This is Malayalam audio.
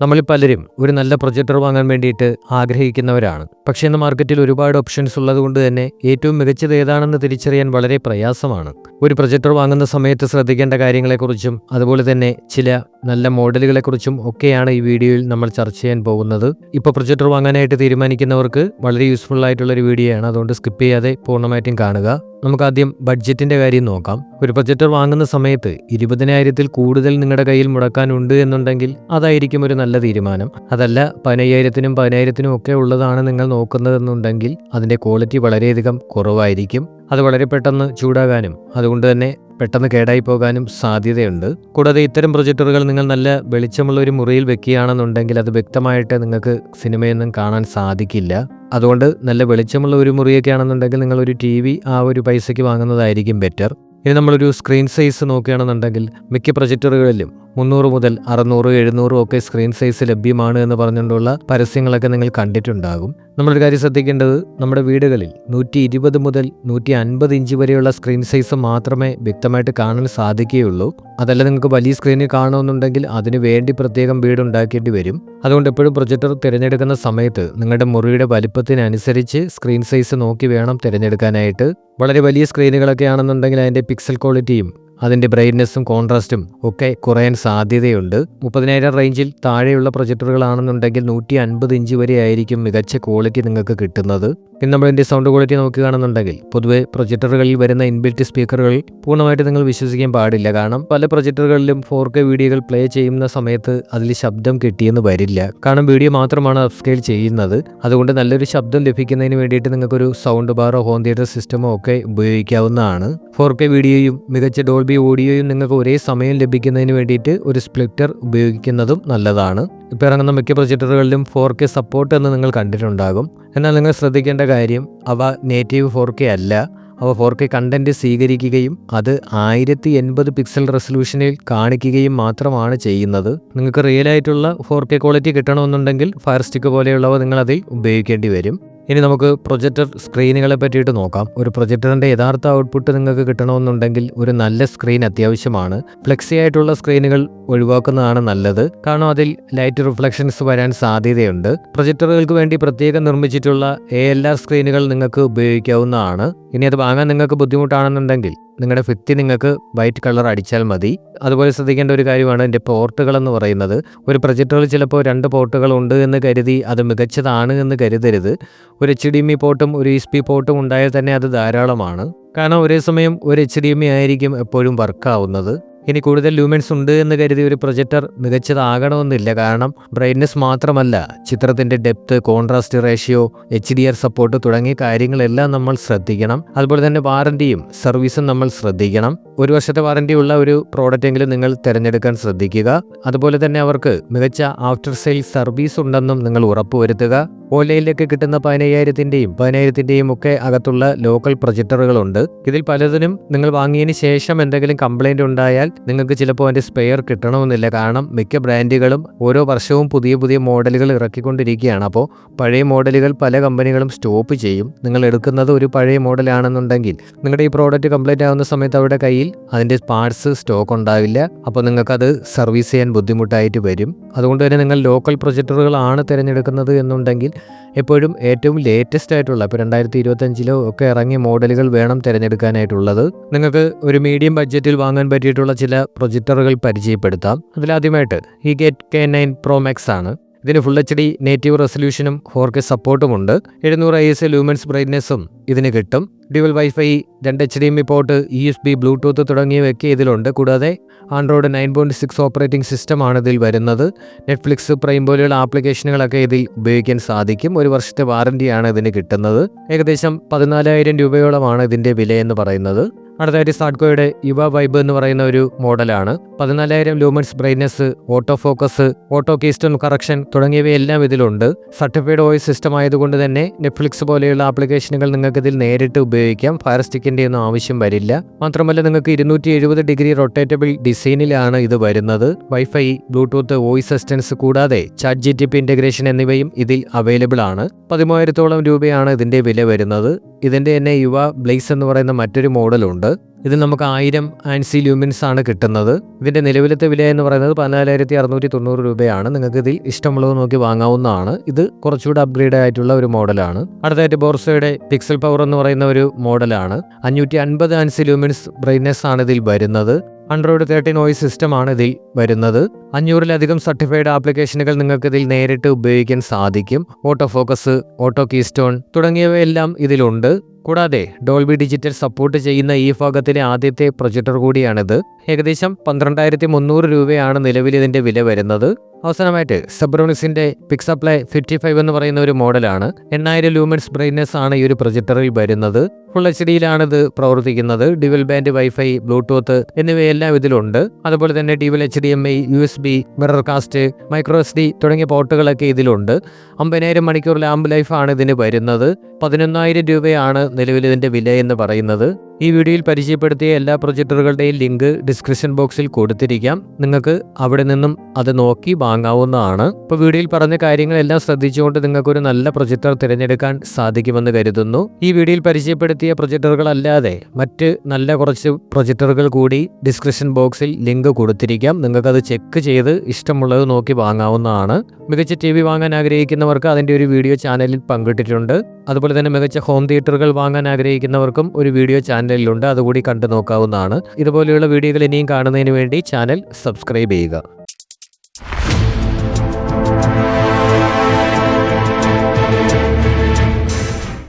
നമ്മളിൽ പലരും ഒരു നല്ല പ്രൊജക്ടർ വാങ്ങാൻ വേണ്ടിയിട്ട് ആഗ്രഹിക്കുന്നവരാണ്. പക്ഷേ ഇന്ന് മാർക്കറ്റിൽ ഒരുപാട് ഓപ്ഷൻസ് ഉള്ളതുകൊണ്ട് തന്നെ ഏറ്റവും മികച്ചത് ഏതാണെന്ന് തിരിച്ചറിയാൻ വളരെ പ്രയാസമാണ്. ഒരു പ്രൊജക്ടർ വാങ്ങുന്ന സമയത്ത് ശ്രദ്ധിക്കേണ്ട കാര്യങ്ങളെക്കുറിച്ചും അതുപോലെ തന്നെ ചില നല്ല മോഡലുകളെ കുറിച്ചും ഒക്കെയാണ് ഈ വീഡിയോയിൽ നമ്മൾ ചർച്ച ചെയ്യാൻ പോകുന്നത്. ഇപ്പോൾ പ്രൊജക്ടർ വാങ്ങാനായിട്ട് തീരുമാനിക്കുന്നവർക്ക് വളരെ യൂസ്ഫുൾ ആയിട്ടുള്ള ഒരു വീഡിയോ ആണ് അതുകൊണ്ട് സ്കിപ്പ് ചെയ്യാതെ പൂർണമായിട്ടും കാണുക. നമുക്ക് ആദ്യം ബഡ്ജറ്റിന്റെ കാര്യം നോക്കാം. ഒരു പ്രൊജക്ടർ വാങ്ങുന്ന സമയത്ത് ഇരുപതിനായിരത്തിൽ കൂടുതൽ നിങ്ങളുടെ കയ്യിൽ മുടക്കാനുണ്ട് എന്നുണ്ടെങ്കിൽ അതായിരിക്കും ഒരു നല്ല തീരുമാനം. അതല്ല പതിനയ്യായിരത്തിനും പതിനായിരത്തിനും ഒക്കെ ഉള്ളതാണ് നിങ്ങൾ നോക്കുന്നതെന്നുണ്ടെങ്കിൽ അതിന്റെ ക്വാളിറ്റി വളരെയധികം കുറവായിരിക്കും. അത് വളരെ പെട്ടെന്ന് ചൂടാകാനും അതുകൊണ്ട് തന്നെ പെട്ടെന്ന് കേടായി പോകാനും സാധ്യതയുണ്ട്. കൂടാതെ ഇത്തരം പ്രൊജക്ടറുകൾ നിങ്ങൾ നല്ല വെളിച്ചമുള്ള ഒരു മുറിയിൽ വെക്കുകയാണെന്നുണ്ടെങ്കിൽ അത് വ്യക്തമായിട്ട് നിങ്ങൾക്ക് സിനിമയൊന്നും കാണാൻ സാധിക്കില്ല. അതുകൊണ്ട് നല്ല വെളിച്ചമുള്ള ഒരു മുറിയൊക്കെ ആണെന്നുണ്ടെങ്കിൽ ഒരു ടി വി ആ ഒരു പൈസയ്ക്ക് വാങ്ങുന്നതായിരിക്കും ബെറ്റർ. ഇനി നമ്മളൊരു സ്ക്രീൻ സൈസ് നോക്കുകയാണെന്നുണ്ടെങ്കിൽ മിക്ക പ്രൊജക്ടറുകളിലും മുന്നൂറ് മുതൽ അറുന്നൂറ് എഴുന്നൂറും ഒക്കെ സ്ക്രീൻ സൈസ് ലഭ്യമാണ് എന്ന് പറഞ്ഞുകൊണ്ടുള്ള പരസ്യങ്ങളൊക്കെ നിങ്ങൾ കണ്ടിട്ടുണ്ടാകും. നമ്മളൊരു കാര്യം ശ്രദ്ധിക്കേണ്ടത് നമ്മുടെ വീടുകളിൽ നൂറ്റി ഇരുപത് മുതൽ നൂറ്റി അൻപത് ഇഞ്ച് വരെയുള്ള സ്ക്രീൻ സൈസ് മാത്രമേ വ്യക്തമായിട്ട് കാണാൻ സാധിക്കുകയുള്ളൂ. അതല്ല നിങ്ങൾക്ക് വലിയ സ്ക്രീനിൽ കാണണമെന്നുണ്ടെങ്കിൽ അതിന് വേണ്ടി പ്രത്യേകം വീട് ഉണ്ടാക്കേണ്ടി വരും. അതുകൊണ്ട് എപ്പോഴും പ്രൊജക്ടർ തിരഞ്ഞെടുക്കുന്ന സമയത്ത് നിങ്ങളുടെ മുറിയുടെ വലിപ്പത്തിനനുസരിച്ച് സ്ക്രീൻ സൈസ് നോക്കി വേണം തിരഞ്ഞെടുക്കാനായിട്ട്. വളരെ വലിയ സ്ക്രീനുകളൊക്കെ ആണെന്നുണ്ടെങ്കിൽ അതിന്റെ പിക്സൽ ക്വാളിറ്റിയും അതിന്റെ ബ്രൈറ്റ്നെസ്സും കോൺട്രാസ്റ്റും ഒക്കെ കുറയാൻ സാധ്യതയുണ്ട്. മുപ്പതിനായിരം റേഞ്ചിൽ താഴെയുള്ള പ്രൊജക്ടറുകളാണെന്നുണ്ടെങ്കിൽ നൂറ്റി അൻപത് ഇഞ്ച് വരെ ആയിരിക്കും മികച്ച ക്വാളിറ്റി നിങ്ങൾക്ക് കിട്ടുന്നത്. പിന്നെ നമ്മളതിന്റെ സൗണ്ട് ക്വാളിറ്റി നോക്കുകയാണെന്നുണ്ടെങ്കിൽ പൊതുവെ പ്രൊജക്ടറുകളിൽ വരുന്ന ഇൻബിൽറ്റ് സ്പീക്കറുകൾ പൂർണമായിട്ട് നിങ്ങൾ വിശ്വസിക്കാൻ പാടില്ല. കാരണം പല പ്രൊജക്ടറുകളിലും ഫോർ കെ വീഡിയോകൾ പ്ലേ ചെയ്യുന്ന സമയത്ത് അതിൽ ശബ്ദം കിട്ടിയെന്ന് വരില്ല. കാരണം വീഡിയോ മാത്രമാണ് അപ്സ്കെയിൽ ചെയ്യുന്നത്. അതുകൊണ്ട് നല്ലൊരു ശബ്ദം ലഭിക്കുന്നതിന് വേണ്ടിയിട്ട് നിങ്ങൾക്കൊരു സൗണ്ട് ബാറോ ഹോം തിയേറ്റർ സിസ്റ്റമോ ഒക്കെ ഉപയോഗിക്കാവുന്നതാണ്. ഫോർ കെ വീഡിയോയും മികച്ച ഡോൾബി ഓഡിയോയും നിങ്ങൾക്ക് ഒരേ സമയം ലഭിക്കുന്നതിന് വേണ്ടിയിട്ട് ഒരു സ്പ്ലിറ്റർ ഉപയോഗിക്കുന്നതും നല്ലതാണ്. ഇപ്പോൾ ഇറങ്ങുന്ന മിക്ക പ്രൊജക്ടറുകളിലും ഫോർ കെ സപ്പോർട്ട് എന്ന് നിങ്ങൾ കണ്ടിട്ടുണ്ടാകും. എന്നാൽ നിങ്ങൾ ശ്രദ്ധിക്കേണ്ട കാര്യം അവ നേറ്റീവ് ഫോർ കെ അല്ല. അവ ഫോർ കെ കണ്ടന്റ് സ്വീകരിക്കുകയും അത് ആയിരത്തി എൺപത് പിക്സൽ റെസൊല്യൂഷനിൽ കാണിക്കുകയും മാത്രമാണ് ചെയ്യുന്നത്. നിങ്ങൾക്ക് റിയൽ ആയിട്ടുള്ള ഫോർ കെ ക്വാളിറ്റി കിട്ടണമെന്നുണ്ടെങ്കിൽ ഫയർ സ്റ്റിക്ക് പോലെയുള്ളവ നിങ്ങൾ അതിൽ ഉപയോഗിക്കേണ്ടി വരും. ഇനി നമുക്ക് പ്രൊജക്ടർ സ്ക്രീനുകളെ പറ്റിയിട്ട് നോക്കാം. ഒരു പ്രൊജക്ടറിന്റെ യഥാർത്ഥ ഔട്ട്പുട്ട് നിങ്ങൾക്ക് കിട്ടണമെന്നുണ്ടെങ്കിൽ ഒരു നല്ല സ്ക്രീൻ അത്യാവശ്യമാണ്. ഫ്ലെക്സി ആയിട്ടുള്ള സ്ക്രീനുകൾ ഒഴിവാക്കുന്നതാണ് നല്ലത്. കാരണം അതിൽ ലൈറ്റ് റിഫ്ലക്ഷൻസ് വരാൻ സാധ്യതയുണ്ട്. പ്രൊജക്ടറുകൾക്ക് വേണ്ടി പ്രത്യേകം നിർമ്മിച്ചിട്ടുള്ള എ എൽ ആർ സ്ക്രീനുകൾ നിങ്ങൾക്ക് ഉപയോഗിക്കാവുന്നതാണ്. ഇനി അത് വാങ്ങാൻ നിങ്ങൾക്ക് ബുദ്ധിമുട്ടാണെന്നുണ്ടെങ്കിൽ നിങ്ങളുടെ ഭിത്തി നിങ്ങൾക്ക് വൈറ്റ് കളർ അടിച്ചാൽ മതി. അതുപോലെ ശ്രദ്ധിക്കേണ്ട ഒരു കാര്യമാണ് എന്റെ പോർട്ടുകൾ എന്ന് പറയുന്നത്. ഒരു പ്രൊജക്ടറിൽ ചിലപ്പോൾ രണ്ട് പോർട്ടുകൾ ഉണ്ട് എന്ന് കരുതി അത് മികച്ചതാണ് എന്ന് കരുതരുത്. ഒരു എച്ച് ഡി എം ഇ പോർട്ടും ഒരു ഇസ് പി പോർട്ടും ഉണ്ടായാൽ തന്നെ അത് ധാരാളമാണ്. കാരണം ഒരേ സമയം ഒരു എച്ച് ഡി എം ഇ ആയിരിക്കും എപ്പോഴും വർക്കാവുന്നത് ഇനി കൂടുതൽ ലൂമെൻസ് ഉണ്ട് എന്ന് കരുതി ഒരു പ്രൊജക്ടർ മികച്ചതാകണമെന്നില്ല. കാരണം ബ്രൈറ്റ്നെസ് മാത്രമല്ല ചിത്രത്തിന്റെ depth contrast ratio H D R support തുടങ്ങിയ കാര്യങ്ങളെല്ലാം നമ്മൾ ശ്രദ്ധിക്കണം. അതുപോലെ തന്നെ വാറന്റിയും സർവീസും നമ്മൾ ശ്രദ്ധിക്കണം. ഒരു വർഷത്തെ വാറന്റി ഉള്ള ഒരു പ്രോഡക്റ്റ് എങ്കിലും നിങ്ങൾ തിരഞ്ഞെടുക്കാൻ ശ്രദ്ധിക്കുക. അതുപോലെ തന്നെ അവർക്ക് മികച്ച ആഫ്റ്റർ സെയിൽ സർവീസ് ഉണ്ടെന്നും നിങ്ങൾ ഉറപ്പുവരുത്തുക. ഓൺലൈനിലേക്ക് കിട്ടുന്ന പതിനയ്യായിരത്തിന്റെയും പതിനായിരത്തിന്റെയും ഒക്കെ അകത്തുള്ള ലോക്കൽ പ്രൊജക്ടറുകളുണ്ട് ഇതിൽ പലതിനും നിങ്ങൾ വാങ്ങിയതിന് ശേഷം എന്തെങ്കിലും കംപ്ലൈന്റ് ഉണ്ടായാൽ നിങ്ങൾക്ക് ചിലപ്പോൾ അതിന്റെ സ്പെയർ കിട്ടണമെന്നില്ല. കാരണം മിക്ക ബ്രാൻഡുകളും ഓരോ വർഷവും പുതിയ പുതിയ മോഡലുകൾ ഇറക്കിക്കൊണ്ടിരിക്കുകയാണ്. അപ്പോൾ പഴയ മോഡലുകൾ പല കമ്പനികളും സ്റ്റോപ്പ് ചെയ്യും. നിങ്ങൾ എടുക്കുന്നത് ഒരു പഴയ മോഡലാണെന്നുണ്ടെങ്കിൽ നിങ്ങളുടെ ഈ പ്രോഡക്റ്റ് കംപ്ലീറ്റ് ആവുന്ന സമയത്ത് അവരുടെ കയ്യിൽ അതിന്റെ പാർട്സ് സ്റ്റോക്ക് ഉണ്ടാവില്ല. അപ്പോൾ നിങ്ങൾക്കത് സർവീസ് ചെയ്യാൻ ബുദ്ധിമുട്ടായിട്ട് വരും. അതുകൊണ്ട് തന്നെ നിങ്ങൾ ലോക്കൽ പ്രൊജക്ടറുകളാണ് തിരഞ്ഞെടുക്കുന്നത് എന്നുണ്ടെങ്കിൽ എപ്പോഴും ഏറ്റവും ലേറ്റസ്റ്റ് ആയിട്ടുള്ള ഇപ്പോൾ രണ്ടായിരത്തി ഇരുപത്തഞ്ചിലോ ഒക്കെ ഇറങ്ങിയ മോഡലുകൾ വേണം തിരഞ്ഞെടുക്കാനായിട്ടുള്ളത്. നിങ്ങൾക്ക് ഒരു മീഡിയം ബഡ്ജറ്റിൽ വാങ്ങാൻ പറ്റിയിട്ടുള്ള ചില പ്രൊജക്ടറുകൾ പരിചയപ്പെടുത്താം. അതിലാദ്യമായിട്ട് ഈ get K nine pro max ആണ്. ഇതിന് ഫുൾ എച്ച് ഡി നേറ്റീവ് റെസൊല്യൂഷനും ഫോർ കെ സപ്പോർട്ടുമുണ്ട് എഴുന്നൂറ് ഐ എസ് ലൂമൻസ് ബ്രൈറ്റ്നെസ്സും ഇതിന് കിട്ടും. ഡ്യുവൽ വൈഫൈ രണ്ട് H D M port U S B Bluetooth തുടങ്ങിയവയൊക്കെ ഇതിലുണ്ട്. കൂടാതെ Android nine point six operating സിസ്റ്റമാണ് ഇതിൽ വരുന്നത്. നെറ്റ്ഫ്ലിക്സ് പ്രൈം പോലെയുള്ള ആപ്ലിക്കേഷനുകളൊക്കെ ഇതിൽ ഉപയോഗിക്കാൻ സാധിക്കും. ഒരു വർഷത്തെ വാറന്റിയാണ് ഇതിന് കിട്ടുന്നത്. ഏകദേശം പതിനാലായിരം രൂപയോളമാണ് ഇതിന്റെ വില എന്ന് പറയുന്നത്. അടുത്തായിട്ട് സാഡ്കോയുടെ യുവ വൈബ് എന്ന് പറയുന്ന ഒരു മോഡലാണ്. പതിനാലായിരം lumens brightness auto focus auto keystone correction തുടങ്ങിയവയെല്ലാം ഇതിലുണ്ട്. സർട്ടിഫൈഡ് വോയിസ് സിസ്റ്റം ആയതുകൊണ്ട് തന്നെ നെറ്റ്ഫ്ലിക്സ് പോലെയുള്ള ആപ്ലിക്കേഷനുകൾ നിങ്ങൾക്ക് ഇതിൽ നേരിട്ട് ഉപയോഗിക്കാം. ഫയർ സ്റ്റിക്കിന്റെ ഒന്നും ആവശ്യം വരില്ല. മാത്രമല്ല നിങ്ങൾക്ക് ഇരുന്നൂറ്റി എഴുപത് ഡിഗ്രി റൊട്ടേറ്റബിൾ ഡിസൈനിലാണ് ഇത് വരുന്നത്. വൈഫൈ ബ്ലൂടൂത്ത് വോയിസ് അസിസ്റ്റൻസ് കൂടാതെ chat G T P integration എന്നിവയും ഇതിൽ അവൈലബിൾ ആണ്. പതിമൂവായിരത്തോളം രൂപയാണ് ഇതിന്റെ വില വരുന്നത്. ഇതിന്റെ തന്നെ യുവ ബ്ലേസ് എന്ന് പറയുന്ന മറ്റൊരു മോഡലുണ്ട്. ഇതിൽ നമുക്ക് ആയിരം ആൻസി ലൂമിൻസ് ആണ് കിട്ടുന്നത്. ഇതിന്റെ നിലവിലത്തെ വില എന്ന് പറയുന്നത് പതിനാലായിരത്തി അറുന്നൂറ്റി തൊണ്ണൂറ് രൂപയാണ്. നിങ്ങൾക്ക് ഇതിൽ ഇഷ്ടമുള്ളത് നോക്കി വാങ്ങാവുന്നതാണ്. ഇത് കുറച്ചുകൂടെ അപ്ഗ്രേഡ് ആയിട്ടുള്ള ഒരു മോഡലാണ്. അടുത്തായിട്ട് ബോർസോയുടെ പിക്സൽ പവർ എന്ന് പറയുന്ന ഒരു മോഡലാണ്. അഞ്ഞൂറ്റി അൻപത് ആൻസി ലൂമിൻസ് ബ്രൈറ്റ്നെസ് ആണ് ഇതിൽ വരുന്നത്. ആൻഡ്രോയിഡ് തേർട്ടീൻ ഓയിസ് സിസ്റ്റമാണ് ഇതിൽ വരുന്നത്. അഞ്ഞൂറിലധികം സർട്ടിഫൈഡ് ആപ്ലിക്കേഷനുകൾ നിങ്ങൾക്ക് ഇതിൽ നേരിട്ട് ഉപയോഗിക്കാൻ സാധിക്കും. ഓട്ടോ ഫോക്കസ് ഓട്ടോ കീസ്റ്റോൺ തുടങ്ങിയവയെല്ലാം ഇതിലുണ്ട്. കൂടാതെ ഡോൾബി ഡിജിറ്റൽ സപ്പോർട്ട് ചെയ്യുന്ന ഈ ഭാഗത്തിലെ ആദ്യത്തെ പ്രൊജക്ടർ കൂടിയാണിത്. ഏകദേശം പന്ത്രണ്ടായിരത്തി മുന്നൂറ് രൂപയാണ് നിലവിൽ ഇതിന്റെ വില വരുന്നത്. അവസാനമായിട്ട് സബ്രോണിക്സിന്റെ പിക്സപ്ലൈ ഫിഫ്റ്റി ഫൈവ് എന്ന് പറയുന്ന ഒരു മോഡലാണ്. എണ്ണായിരം ലൂമിൻസ് ബ്രൈറ്റ്നെസ് ആണ് ഈ ഒരു പ്രൊജക്ടറിൽ വരുന്നത്. ഫുൾ എച്ച് ഇത് പ്രവർത്തിക്കുന്നത്. ഡിവൽ ബാൻഡ് വൈഫൈ ബ്ലൂടൂത്ത് എന്നിവയെല്ലാം ഇതിലുണ്ട്. അതുപോലെ തന്നെ dual H D M I U S B mirror cast micro S D തുടങ്ങിയ പോർട്ടുകളൊക്കെ ഇതിലുണ്ട്. അമ്പതിനായിരം മണിക്കൂർ ലാമ്പ് ലൈഫാണ് ഇതിന് വരുന്നത്. പതിനൊന്നായിരം രൂപയാണ് നിലവിൽ ഇതിന്റെ വില എന്ന് പറയുന്നത്. ഈ വീഡിയോയിൽ പരിചയപ്പെടുത്തിയ എല്ലാ പ്രൊജക്ടറുകളുടെയും ലിങ്ക് ഡിസ്ക്രിപ്ഷൻ ബോക്സിൽ കൊടുത്തിരിക്കാം. നിങ്ങൾക്ക് അവിടെ നിന്നും അത് നോക്കി വാങ്ങാവുന്നതാണ്. ഇപ്പോൾ വീഡിയോയിൽ പറഞ്ഞ കാര്യങ്ങളെല്ലാം ശ്രദ്ധിച്ചുകൊണ്ട് നിങ്ങൾക്ക് ഒരു നല്ല പ്രൊജക്ടർ തിരഞ്ഞെടുക്കാൻ സാധിക്കുമെന്ന് കരുതുന്നു. ഈ വീഡിയോയിൽ പരിചയപ്പെടുത്തിയ പ്രൊജക്ടറുകളല്ലാതെ മറ്റ് നല്ല കുറച്ച് പ്രൊജക്ടറുകൾ കൂടി ഡിസ്ക്രിപ്ഷൻ ബോക്സിൽ ലിങ്ക് കൊടുത്തിരിക്കാം. നിങ്ങൾക്കത് ചെക്ക് ചെയ്ത് ഇഷ്ടമുള്ളത് നോക്കി വാങ്ങാവുന്നതാണ്. മികച്ച ടി വാങ്ങാൻ ആഗ്രഹിക്കുന്നവർക്ക് അതിന്റെ ഒരു വീഡിയോ ചാനലിൽ പങ്കിട്ടിട്ടുണ്ട്. അതുപോലെ തന്നെ മികച്ച ഹോം തിയേറ്ററുകൾ വാങ്ങാൻ ആഗ്രഹിക്കുന്നവർക്കും ഒരു വീഡിയോ ചാനലിലുണ്ട് അതുകൂടി കണ്ടു നോക്കാവുന്നതാണ് ഇതുപോലെയുള്ള വീഡിയോകൾ ഇനിയും കാണുന്നതിന് വേണ്ടി ചാനൽ സബ്സ്ക്രൈബ് ചെയ്യുക.